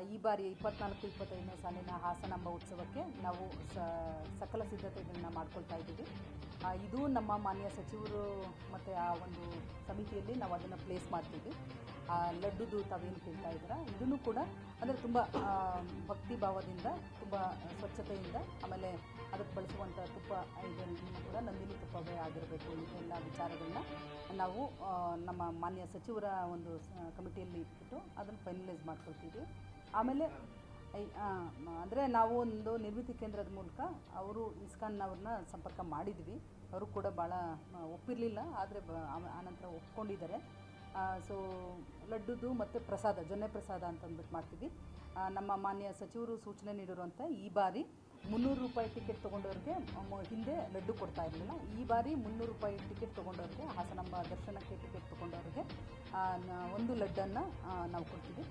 ಈ ಬಾರಿ ಇಪ್ಪತ್ನಾಲ್ಕು ಇಪ್ಪತ್ತೈದನೇ ಸಾಲಿನ ಹಾಸನಾಂಬ ಉತ್ಸವಕ್ಕೆ ನಾವು ಸಕಲ ಸಿದ್ಧತೆಗಳನ್ನ ಮಾಡ್ಕೊಳ್ತಾ ಇದ್ದೀವಿ. ಇದು ನಮ್ಮ ಮಾನ್ಯ ಸಚಿವರು ಮತ್ತು ಆ ಒಂದು ಸಮಿತಿಯಲ್ಲಿ ನಾವು ಅದನ್ನು ಪ್ಲೇಸ್ ಮಾಡ್ತೀವಿ. ಆ, ಲಡ್ಡುದು ತಾವೇನು ಕೇಳ್ತಾ ಇದ್ದೀರಾ? ಇದನ್ನು ಕೂಡ ಅಂದರೆ ತುಂಬ ಭಕ್ತಿ ಭಾವದಿಂದ ತುಂಬ ಸ್ವಚ್ಛತೆಯಿಂದ ಆಮೇಲೆ ಅದಕ್ಕೆ ಬಳಸುವಂಥ ತುಪ್ಪ ಇದನ್ನು ಕೂಡ ನಂದಿನಿ ತುಪ್ಪವೇ ಆಗಿರಬೇಕು. ಇದೆಲ್ಲ ವಿಚಾರಗಳನ್ನ ನಾವು ನಮ್ಮ ಮಾನ್ಯ ಸಚಿವರ ಒಂದು ಕಮಿಟಿಯಲ್ಲಿ ಇಟ್ಬಿಟ್ಟು ಅದನ್ನು ಫೈನಲೈಸ್ ಮಾಡ್ಕೊಳ್ತೀವಿ. ಆಮೇಲೆ ಅಂದರೆ ನಾವು ಒಂದು ನಿರ್ಮಿತಿ ಕೇಂದ್ರದ ಮೂಲಕ ಅವರು ಇಸ್ಕಾನ್ ಅವ್ರನ್ನ ಸಂಪರ್ಕ ಮಾಡಿದ್ವಿ. ಅವರು ಕೂಡ ಭಾಳ ಒಪ್ಪಿರಲಿಲ್ಲ, ಆದರೆ ಬ ಆನಂತರ ಒಪ್ಕೊಂಡಿದ್ದಾರೆ. ಸೊ, ಲಡ್ಡುದು ಮತ್ತು ಪ್ರಸಾದ, ಜೊನ್ನೆ ಪ್ರಸಾದ ಅಂತಂದ್ಬಿಟ್ಟು ಮಾಡ್ತೀವಿ ನಮ್ಮ ಮಾನ್ಯ ಸಚಿವರು ಸೂಚನೆ ನೀಡಿರುವಂಥ ಈ ಬಾರಿ ಮುನ್ನೂರು ರೂಪಾಯಿ ಟಿಕೆಟ್ ತೊಗೊಂಡವ್ರಿಗೆ ಹಿಂದೆ ಲಡ್ಡು ಕೊಡ್ತಾ ಇರಲಿಲ್ಲ. ಈ ಬಾರಿ ಮುನ್ನೂರು ರೂಪಾಯಿ ಟಿಕೆಟ್ ತೊಗೊಂಡವ್ರಿಗೆ ಹಾಸನಾಂಬ ದರ್ಶನಕ್ಕೆ ಟಿಕೆಟ್ ತೊಗೊಂಡವ್ರಿಗೆ ಒಂದು ಲಡ್ಡನ್ನು ನಾವು ಕೊಡ್ತೀವಿ